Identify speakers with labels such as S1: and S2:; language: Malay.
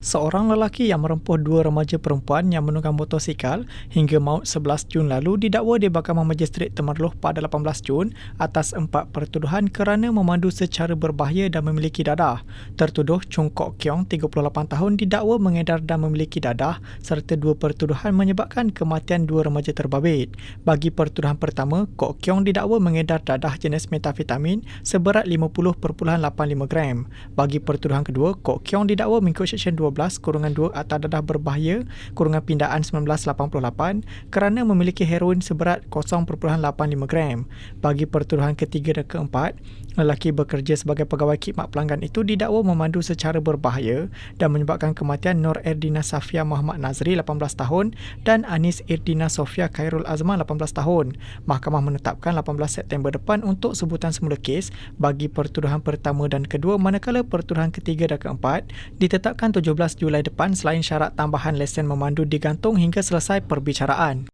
S1: Seorang lelaki yang merempuh dua remaja perempuan yang menunggang motosikal hingga maut 11 Jun lalu didakwa di Mahkamah Magistrate Temerloh pada 18 Jun atas empat pertuduhan kerana memandu secara berbahaya dan memiliki dadah. Tertuduh Chung Kok Kiong, 38 tahun, didakwa mengedar dan memiliki dadah serta dua pertuduhan menyebabkan kematian dua remaja terbabit. Bagi pertuduhan pertama, Kok Kiong didakwa mengedar dadah jenis metafetamin seberat 50.85 gram. Bagi pertuduhan kedua, Kok Kiong didakwa mengikut Seksyen 12 kurungan 2 atas dadah berbahaya kurungan pindaan 1988 kerana memiliki heroin seberat 0.85 gram. Bagi pertuduhan ketiga dan keempat, lelaki bekerja sebagai pegawai khidmat pelanggan itu didakwa memandu secara berbahaya dan menyebabkan kematian Nur Erdina Safia Muhammad Nazri 18 tahun dan Anis Erdina Sofia Khairul Azman 18 tahun. Mahkamah menetapkan 18 September depan untuk sebutan semula kes bagi pertuduhan pertama dan kedua manakala pertuduhan ketiga dan keempat ditetapkan 17 Julai depan selain syarat tambahan lesen memandu digantung hingga selesai perbicaraan.